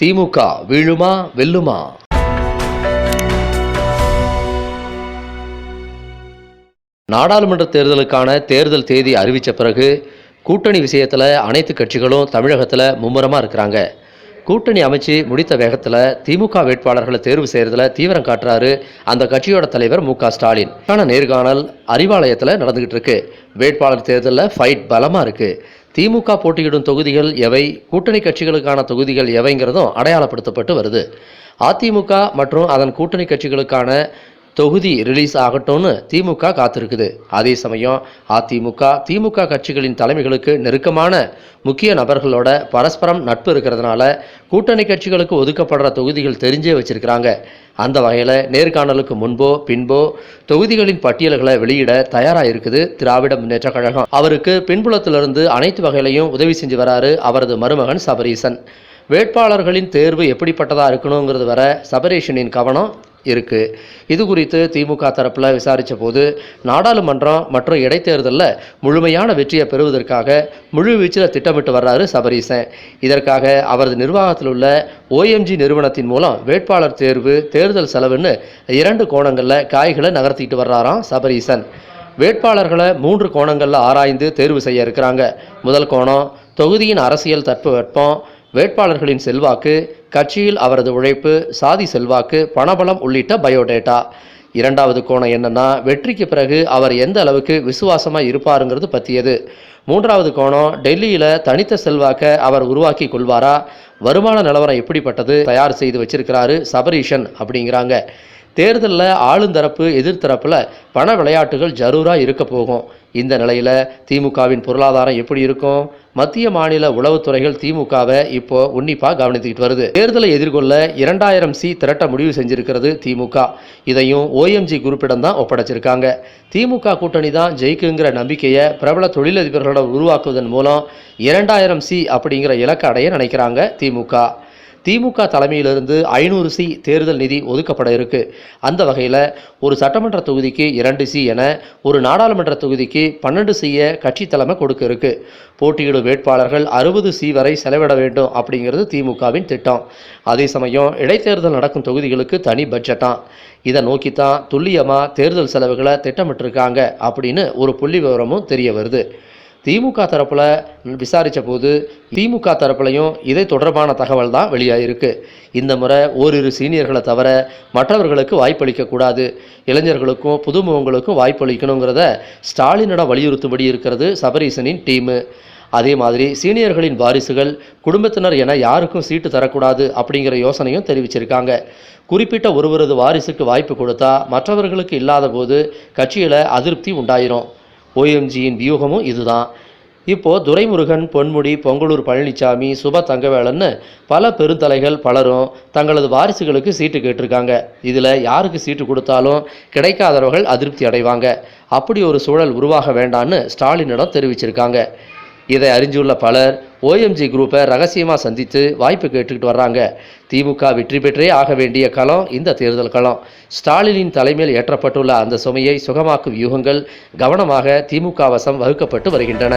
திமுக வீழுமா வெல்லுமா? நாடாளுமன்ற தேர்தலுக்கான தேர்தல் தேதி அறிவித்த பிறகு கூட்டணி விஷயத்தில் அனைத்து கட்சிகளும் தமிழகத்தில் மும்முரமாக இருக்கிறாங்க. கூட்டணி அமைச்சு முடித்த வேகத்தில் திமுக வேட்பாளர்களை தேர்வு செய்கிறதுல தீவிரம் காட்டுறாரு அந்த கட்சியோட தலைவர் மு க ஸ்டாலின். ஆன நேர்காணல் அறிவாலயத்தில் நடந்துகிட்டு இருக்கு. வேட்பாளர் தேர்தலில் ஃபைட் பலமாக இருக்குது திமுக போட்டியிடும் தொகுதிகள் எவை கூட்டணி கட்சிகளுக்கான தொகுதிகள் எவைங்கிறதும் அடையாளப்படுத்தப்பட்டு வருது. அதிமுக மற்றும் அதன் கூட்டணி கட்சிகளுக்கான தொகுதி ரிலீஸ் ஆகட்டும்னு திமுக காத்திருக்குது. அதே சமயம் அதிமுக திமுக கட்சிகளின் தலைமைகளுக்கு நெருக்கமான முக்கிய நபர்களோட பரஸ்பரம் நட்பு இருக்கிறதுனால கூட்டணி கட்சிகளுக்கு ஒதுக்கப்படுற தொகுதிகள் தெரிஞ்சே வச்சிருக்கிறாங்க. அந்த வகையில் நேர்காணலுக்கு முன்போ பின்போ தொகுதிகளின் பட்டியல்களை வெளியிட தயாராக இருக்குது திராவிட முன்னேற்ற கழகம். அவருக்கு பின்புலத்திலிருந்து அனைத்து வகையிலையும் உதவி செஞ்சு வராரு அவரது மருமகன் சபரீசன். வேட்பாளர்களின் தேர்வு எப்படிப்பட்டதாக இருக்கணுங்கிறது வர சபரீஷனின் கவனம் இருக்குது இது குறித்து திமுக தரப்பில் விசாரித்த போது நாடாளுமன்றம் மற்றும் இடைத்தேர்தலில் முழுமையான வெற்றியை பெறுவதற்காக முழு வீச்சில் திட்டமிட்டு வர்றாரு சபரீசன். இதற்காக அவரது நிர்வாகத்தில் உள்ள ஓஎம்ஜி நிறுவனத்தின் மூலம் வேட்பாளர் தேர்வு தேர்தல் செலவுன்னு இரண்டு கோணங்களில் காய்களை நகர்த்திட்டு வர்றாராம் சபரீசன். வேட்பாளர்களை மூன்று கோணங்களில் ஆராய்ந்து தேர்வு செய்ய இருக்கிறாங்க. முதல் கோணம் தொகுதியின் அரசியல் தட்பவெட்பம் வேட்பாளர்களின் செல்வாக்கு கட்சியில் அவரது உழைப்பு சாதி செல்வாக்கு பணபலம் உள்ளிட்ட பயோடேட்டா. இரண்டாவது கோணம் என்னன்னா வெற்றிக்கு பிறகு அவர் எந்த அளவுக்கு விசுவாசமாக இருப்பாருங்கிறது பற்றியது மூன்றாவது கோணம் டெல்லியில் தனித்த செல்வாக்க அவர் உருவாக்கி கொள்வாரா? வருமான நிலவரம் எப்படிப்பட்டது? தயார் செய்து வச்சிருக்கிறாரு சபரீஷன் அப்படிங்கிறாங்க. தேர்தலில் ஆளுந்தரப்பு எதிர்த்தரப்பில் பண விளையாட்டுகள் ஜரூராக இருக்க போகும். இந்த நிலையில் திமுகவின் பொருளாதாரம் எப்படி இருக்கும்? மத்திய மாநில உளவுத்துறைகள் திமுகவை இப்போ உன்னிப்பாக கவனித்துக்கிட்டு வருது. தேர்தலை எதிர்கொள்ள இரண்டாயிரம் சி திரட்ட முடிவு செஞ்சிருக்கிறது திமுக. இதையும் ஓஎம்ஜி குரூப்பிடம் தான் ஒப்படைச்சிருக்காங்க. திமுக கூட்டணி தான் ஜெயிக்குங்கிற நம்பிக்கையை பிரபல தொழிலதிபர்களோட உருவாக்குவதன் மூலம் இரண்டாயிரம் சி அப்படிங்கிற இலக்கை அடைய நினைக்கிறாங்க திமுக. திமுக தலைமையிலிருந்து ஐநூறு சி தேர்தல் நிதி ஒதுக்கப்பட இருக்கு. அந்த வகையில் ஒரு சட்டமன்ற தொகுதிக்கு இரண்டு சி என ஒரு நாடாளுமன்ற தொகுதிக்கு பன்னெண்டு சிய கட்சி தலைமை கொடுக்க இருக்கு. போட்டியிடும் வேட்பாளர்கள் அறுபது சி வரை செலவிட வேண்டும் அப்படிங்கிறது திமுகவின் திட்டம். அதே சமயம் இடைத்தேர்தல் நடக்கும் தொகுதிகளுக்கு தனி பட்ஜெட்டாம் இதை நோக்கித்தான் துல்லியமாக தேர்தல் செலவுகளை திட்டமிட்டிருக்காங்க அப்படின்னு ஒரு புள்ளி விவரமும் தெரிய வருது. திமுக தரப்பில் விசாரித்த போது திமுக தரப்புலையும் இதை தொடர்பான தகவல் தான் வெளியாகிருக்கு இந்த முறை ஓரிரு சீனியர்களை தவிர மற்றவர்களுக்கு வாய்ப்பளிக்கக்கூடாது இளைஞர்களுக்கும் புதுமுகங்களுக்கும் வாய்ப்பளிக்கணுங்கிறத ஸ்டாலினிடம் வலியுறுத்தும்படி இருக்கிறது சபரீசனின் டீமு. அதே மாதிரி சீனியர்களின் வாரிசுகள் குடும்பத்தினர் என யாருக்கும் சீட்டு தரக்கூடாது அப்படிங்கிற யோசனையும் தெரிவிச்சிருக்காங்க. குறிப்பிட்ட ஒருவரது வாரிசுக்கு வாய்ப்பு கொடுத்தா மற்றவர்களுக்கு இல்லாத போது கட்சியில் அதிருப்தி உண்டாயிரும். ஓஎம்ஜியின் வியூகமும் இதுதான். இப்போது துரைமுருகன் பொன்முடி பொங்கலூர் பழனிசாமி சுப தங்கவேலன்னு பல பெருந்தலைகள் பலரும் தங்களது வாரிசுகளுக்கு சீட்டு கேட்டிருக்காங்க. இதில் யாருக்கு சீட்டு கொடுத்தாலும் கிடைக்காதவர்கள் அதிருப்தி அடைவாங்க. அப்படி ஒரு சூழல் உருவாக வேண்டான்னு ஸ்டாலினிடம் தெரிவிச்சிருக்காங்க. இதை அறிஞ்சுள்ள பலர் ஓஎம்ஜி குரூப்பை ரகசியமாக சந்தித்து வாய்ப்பு கேட்டுக்கிட்டு வர்றாங்க. திமுக வெற்றி பெற்றே ஆக வேண்டிய களம் இந்த தேர்தல் களம். ஸ்டாலினின் தலைமையில் ஏற்றப்பட்டுள்ள அந்த சுமையை சுகமாக்கும் வியூகங்கள் கவனமாக திமுக வசம் வகுக்கப்பட்டு வருகின்றன.